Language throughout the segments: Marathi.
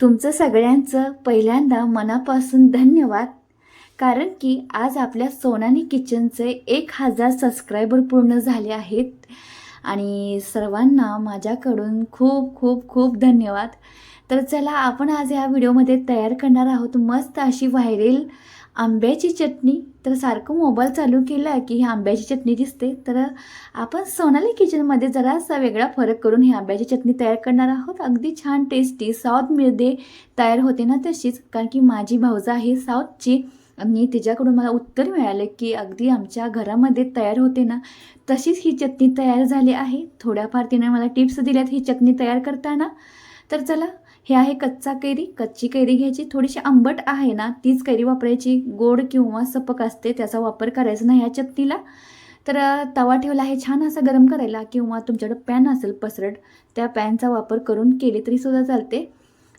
तुमचं सगळ्यांचं पहिल्यांदा मनापासून धन्यवाद. कारण की आज आपल्या सोनानी किचनचे एक हजार सबस्क्रायबर पूर्ण झाले आहेत. आणि सर्वांना माझ्याकडून खूप खूप खूप धन्यवाद. तर चला आपण आज या व्हिडिओमध्ये तयार करणार आहोत मस्त अशी व्हायरल आंब्याची चटणी. तर सारखं मोबाईल चालू केला की ही आंब्याची चटणी दिसते. तर आपण सोनाली किचनमध्ये जरासा वेगळा फरक करून ही आंब्याची चटणी तयार करणार आहोत. अगदी छान टेस्टी साऊथमध्ये तयार होते ना तशीच. कारण की माझी भाऊजा आहे साऊथची आणि तिच्याकडून मला उत्तर मिळाले की अगदी आमच्या घरामध्ये तयार होते ना तशीच ही चटणी तयार झाली आहे. थोड्याफार तिने मला टिप्स दिल्यात ही चटणी तयार करताना. तर चला हे आहे कच्चा कैरी. कच्ची कैरी घ्यायची. थोडीशी आंबट आहे ना तीच कैरी वापरायची. गोड किंवा सपक असते त्याचा वापर करायचा नाही या चटणीला तर तवा ठेवला आहे छान असा गरम करायला किंवा तुमच्याकडं पॅन असेल पसरट त्या पॅनचा वापर करून केली तरी सुद्धा चालते.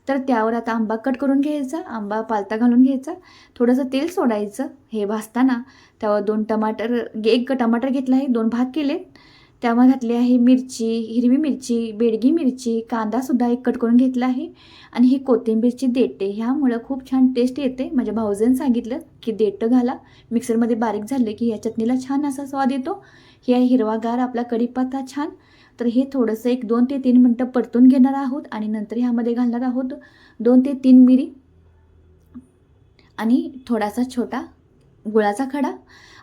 तर त्यावर आता आंबा कट करून घ्यायचा आंबा पालता घालून घ्यायचा. थोडंसं तेल सोडायचं हे भाजताना. त्यावर दोन टमाटर एक टमाटर घेतला आहे दोन भाग केले त्यामध्ये घातली आहे मिरची हिरवी मिरची बेडगी मिरची कांदासुद्धा एक कट करून घेतला आहे. आणि ही कोथिंबीरची देटे ह्यामुळं खूप छान टेस्ट येते. माझ्या भाऊजन सांगितलं की देठं घाला. मिक्सरमध्ये बारीक झालं की या चटणीला छान असा स्वाद येतो. हे आहे हिरवागार आपला कढीपत्ता छान. तर हे थोडंसं एक दोन ते तीन मिनटं परतून घेणार आहोत आणि नंतर ह्यामध्ये घालणार आहोत दोन ते तीन मिरी आणि थोडासा छोटा गुळाचा खडा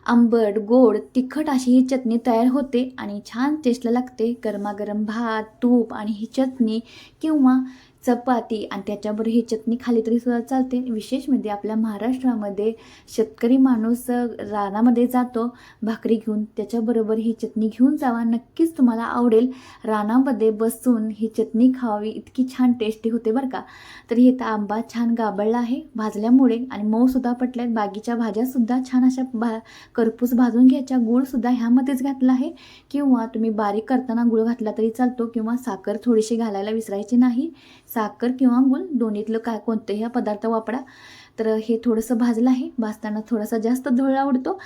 आंबट गोड तिखट अशी ही चटणी तयार होते आणि छान टेस्टला लागते. गरमागरम भात तूप आणि ही चटणी किंवा चपाती आणि त्याच्याबरोबर ही चटणी खाली तरी सुद्धा चालते. विशेष म्हणजे आपल्या महाराष्ट्रामध्ये शेतकरी माणूस रानामध्ये जातो भाकरी घेऊन त्याच्याबरोबर ही चटणी घेऊन जावा नक्कीच तुम्हाला आवडेल. रानामध्ये बसून ही चटणी खावी इतकी छान टेस्टी होते बरं का. तर हे तर आंबा छान गाबळला आहे भाजल्यामुळे आणि मऊसुद्धा पटल्यात बाकीच्या भाज्यासुद्धा छान अशा भा करपूस भाजून घ्यायच्या. गूळसुद्धा ह्यामध्येच घातला आहे. किंवा तुम्ही बारीक करताना गुळ घातला तरी चालतो किंवा साखर थोडीशी घालायला विसरायची नाही. साखर किंवा गुळ दोन्हीतलं काय कोणतेही हा पदार्थ वापरा. तर हे थोडंसं भाजलं आहे. भाजताना थोडासा जास्त धुळा आवडतो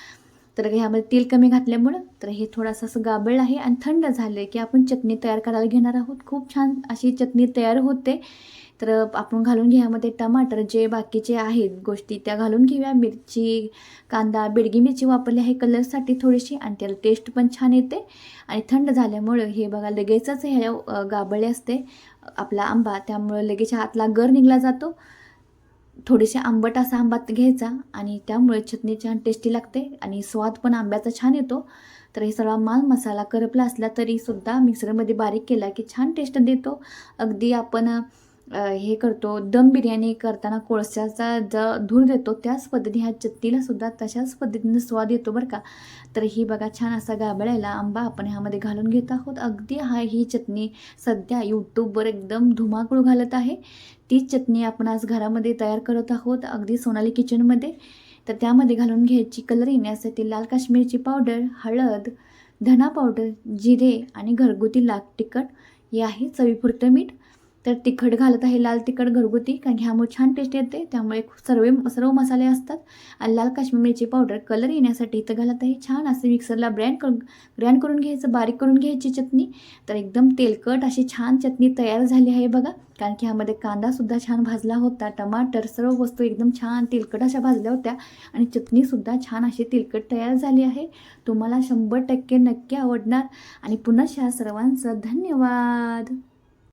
तर ह्यामध्ये तेल कमी घातल्यामुळं तर हे थोडंसं असं गाबळ आहे आणि थंड झालं की आपण चटणी तयार करायला घेणार आहोत. खूप छान अशी चटणी तयार होते. तर आपण घालून घ्या यामध्ये टमाटर जे बाकीचे आहेत गोष्टी त्या घालून घेऊया. मिरची कांदा बेडगी मिरची वापरली आहे कलरसाठी थोडीशी आणि त्याला टेस्ट पण छान येते. आणि थंड झाल्यामुळं हे बघा लगेचच हे गाबळे असते. आपला आंबा त्यामुळं लगेच हातला गर निघला जातो. थोडेसे आंबट असा आंबा घ्यायचा आणि त्यामुळे चटणी छान टेस्टी लागते आणि स्वाद पण आंब्याचा छान येतो. तर हे सगळा माल मसाला करपला असला तरीसुद्धा मिक्सरमध्ये बारीक केला की छान टेस्ट देतो. अगदी आपण हे करतो. दम बिर्याणी करताना कोळशाचा ज धूर देतो. त्याच पद्धती ह्या चत्तीला सुद्धा तशाच पद्धतीनं स्वाद येतो बरं का. तर ही बघा छान असा गाबळायला आंबा आपण ह्यामध्ये घालून घेत आहोत. अगदी हा ही चटणी सध्या यूट्यूबवर एकदम धुमाकूळ घालत आहे. तीच चटणी आपण आज घरामध्ये तयार करत आहोत अगदी सोनाली किचनमध्ये. तर त्यामध्ये घालून घ्यायची कलर येण्यासाठी लाल काश्मीरची पावडर हळद धना पावडर जिरे आणि घरगुती लाल तिखट हे आहे चवीपुरतं मीठ. तर तिखट घालत आहे लाल तिखट घरगुती कारण की ह्यामुळे छान टेस्ट येते. त्यामुळे सर्व सर्व मसाले असतात. आणि लाल काश्मीर मिरची पावडर कलर येण्यासाठी इथं घालत आहे. छान असे मिक्सरला ब्रँड करून ग्रँड करून घ्यायचं बारीक करून घ्यायची चटणी. तर एकदम तेलकट अशी छान चटणी तयार झाली आहे बघा. कारण की ह्यामध्ये कांदासुद्धा छान भाजला होता. टमाटर सर्व वस्तू एकदम छान तेलकट अशा भाजल्या होत्या. आणि चटणीसुद्धा छान अशी तेलकट तयार झाली आहे. तुम्हाला शंभर टक्के नक्की आवडणार. आणि पुन्हा ह्या सर्वांचं धन्यवाद!